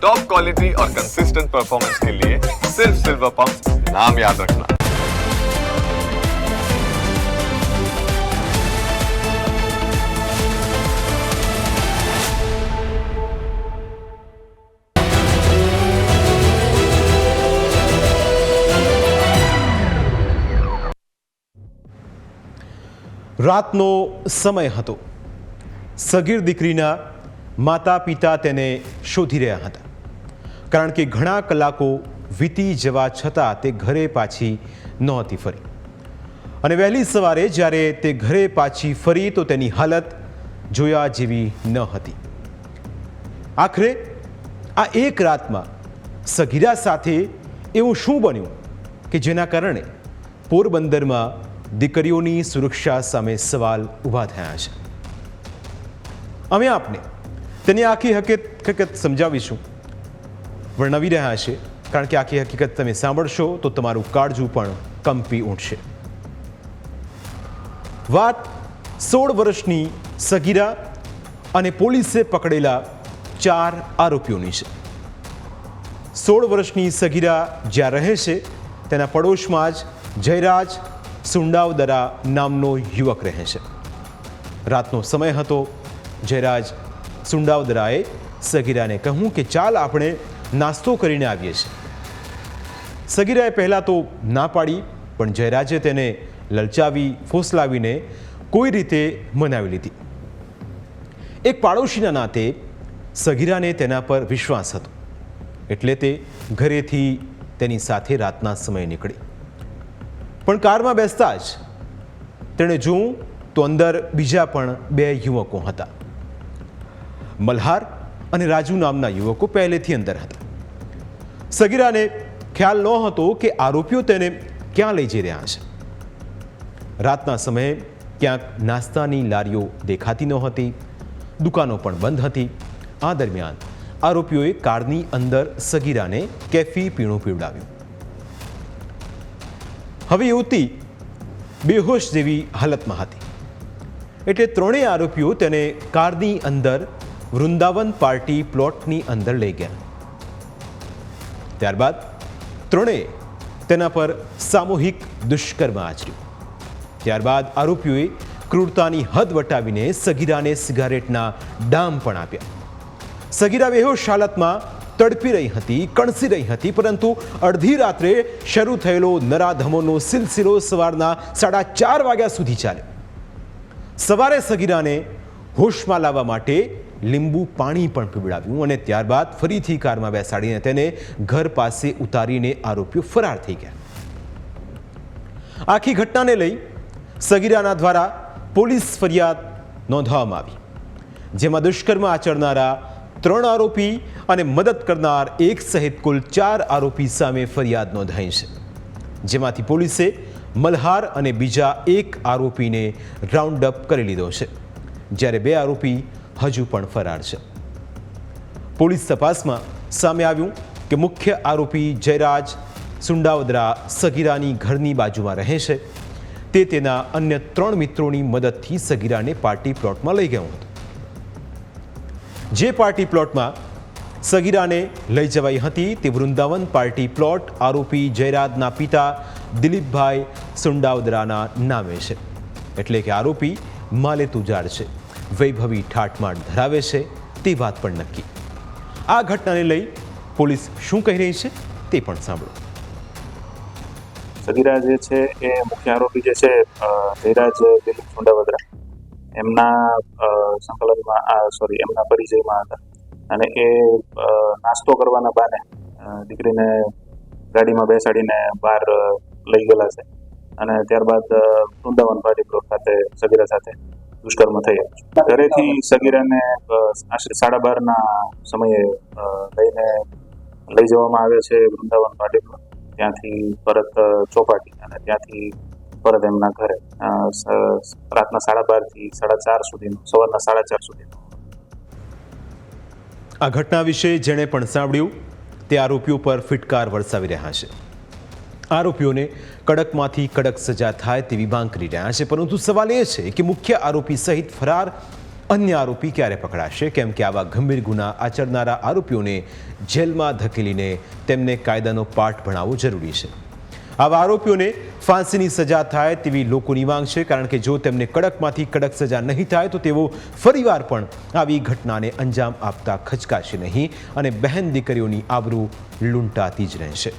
Top quality और consistent performance के लिए सिर्फ सिल्वर पंप नाम याद रखना રાતનો સમય હતો સગીર દીકરીના માતા પિતા તેને શોધી રહ્યા હતા કારણ કે ઘણા કલાકો વીતી જવા છતાં તે ઘરે પાછી નહોતી ફરી. અને વહેલી સવારે જ્યારે તે ઘરે પાછી ફરી તો તેની હાલત જોયા જેવી ન હતી. આખરે આ એક રાતમાં સગીરા સાથે એવું શું બન્યું કે જેના કારણે પોરબંદરમાં દીકરીઓની સુરક્ષા સામે સવાલ ઊભા થયા છે? અમે આપને તેની આખી હકીકત સમજાવીશું. વર્ણવી રહ્યા છે. કારણ કે આખી હકીકત તમે સાંભળશો, તો તમારું કાળજું પણ કંપી ઉઠશે. વાત સોળ વર્ષની સગીરા અને પોલીસે પકડેલા ચાર આરોપીઓની છે. સોળ વર્ષની સગીરા જ્યાં રહે છે, તેના પડોશમાં જ જયરાજ સુંડાવદરા નામનો યુવક રહે છે. રાતનો સમય હતો, જયરાજ સુંડાવદરાએ સગીરાને કહ્યું કે ચાલ આપણે નાસ્તો કરીને આવીએ છીએ. સગીરાએ પહેલાં તો ના પાડી, પણ જયરાજે તેને લલચાવી, ફોસલાવીને કોઈ રીતે મનાવી લીધી. એક પાડોશીના નાતે સગીરાને તેના પર વિશ્વાસ હતો. એટલે તે ઘરેથી તેની સાથે રાતના સમયે નીકળી. પણ કારમાં બેસતા જ તેણે જોઉં તો અંદર બીજા પણ બે યુવકો હતા. મલ્હાર અને રાજુ નામના યુવકો પહેલેથી અંદર હતા. સગીરાને ખ્યાલ ન હતો કે આરોપીઓ તેને ક્યાં લઈ જઈ રહ્યા છે. રાતના સમયે ક્યાંક નાસ્તાની લારીઓ દેખાતી નહોતી દુકાનો પણ બંધ હતી. આ દરમિયાન આરોપીઓએ કારની અંદર સગીરાને કેફી પીણું પીવડાવ્યું. હવે યુવતી બેહોશ જેવી હાલતમાં હતી. એટલે ત્રણેય આરોપીઓ તેને કારની અંદર વૃંદાવન પાર્ટી પ્લોટની અંદર લઈ ગયા. ત્યારબાદ ત્રણેય તેના પર સામૂહિક દુષ્કર્મ આચર્યું. ત્યારબાદ આરોપીઓએ ક્રૂરતાની હદ વટાવીને સગીરાને સિગારેટના ડામ પણ આપ્યા. સગીરા બેહોશ હાલતમાં તડપી રહી હતી, કણસી રહી હતી, પરંતુ અડધી રાત્રે શરૂ થયેલો નરાધમોનો સિલસિલો સવારના સાડા ચાર વાગ્યા સુધી ચાલ્યો. સવારે સગીરાને હોશમાં લાવવા માટે લીંબુ પાણી પણ પીવડાવ્યું અને ત્યારબાદ ફરીથી કારમાં બેસાડીને તેને ઘર પાસે ઉતારીને આરોપીઓ ફરાર થઈ ગયા. આખી ઘટનાને લઈ સગીરાના દ્વારા પોલીસ ફરિયાદ નોંધવામાં આવી, જેમાં દુષ્કર્મ આચરનારા ત્રણ આરોપી અને મદદ કરનાર એક સહિત કુલ ચાર આરોપી સામે ફરિયાદ નોંધાઈ છે, જેમાંથી પોલીસે મલ્હાર અને બીજા એક આરોપીને રાઉન્ડ અપ કરી લીધો છે, જ્યારે બે આરોપી હજુ પણ ફરાર છે. પોલીસ તપાસમાં સામે આવ્યું કે મુખ્ય આરોપી જયરાજ સુંડાવદરા સગીરાની ઘરની બાજુમાં રહે છે. તે તેના અન્ય ત્રણ મિત્રોની મદદથી સગીરાને પાર્ટી પ્લોટમાં લઈ ગયો હતો. જે પાર્ટી પ્લોટમાં સગીરાને લઈ જવાઈ હતી તે વૃંદાવન પાર્ટી પ્લોટ આરોપી જયરાજના પિતા દિલીપભાઈ સુંડાવદરાના નામે છે. એટલે કે આરોપી માલે તુજાર છે. વૈભવી ઠાટમાટ ધરાવે છે, તે વાત પણ નક્કી. આ ઘટનાને લઈ પોલીસ શું કહી રહી છે, તે પણ સાંભળો. સગીરા જે છે, એ મુખ્ય આરોપી જે છે ધીરાજ દિલીપ સુંડાવદરા, એમના સંકલનમાં, આ સોરી એમના પરિચયમાં હતા. અને એ નાસ્તો કરવાના બહાને દીકરીને ગાડીમાં બેસાડીને બહાર લઈ ગયેલા છે. અને ત્યારબાદ વૃંદાવન પાર્ટી પ્લોટ ખાતે સગીરા સાથે દુષ્કર્મ થયા ઘરેથી સગીરાને આશરે સાડા બારના સમયે લઈને લઈ જવામાં આવે છે વૃંદાવન પાર્ટી ત્યાંથી પરત ચોપાટી અને ત્યાંથી પરત એમના ઘરે. રાતના સાડા બારથી સાડા ચાર સુધીનો, સવારના સાડા ચાર સુધીનો. આ ઘટના વિશે જેણે પણ સાંભળ્યું, તે આરોપીઓ પર ફિટકાર વરસાવી રહ્યા છે. આરોપીઓને કડકમાંથી કડક સજા થાય તેવી માંગ કરી રહ્યા છે. પરંતુ સવાલ એ છે કે મુખ્ય આરોપી સહિત ફરાર અન્ય આરોપી ક્યારે પકડાશે? કેમ કે આવા ગંભીર ગુના આચરનારા આરોપીઓને જેલમાં ધકેલીને તેમને કાયદાનો પાઠ ભણાવવો જરૂરી છે. આવા આરોપીઓને ફાંસીની સજા થાય તેવી લોકોની માંગ છે, કારણ કે જો તેમને કડકમાંથી કડક સજા નહીં થાય, તો તેઓ ફરીવાર પણ આવી ઘટનાને અંજામ આપતા ખચકાશે નહીં અને બહેન દીકરીઓની આબરૂ લૂંટાતી જ રહેશે.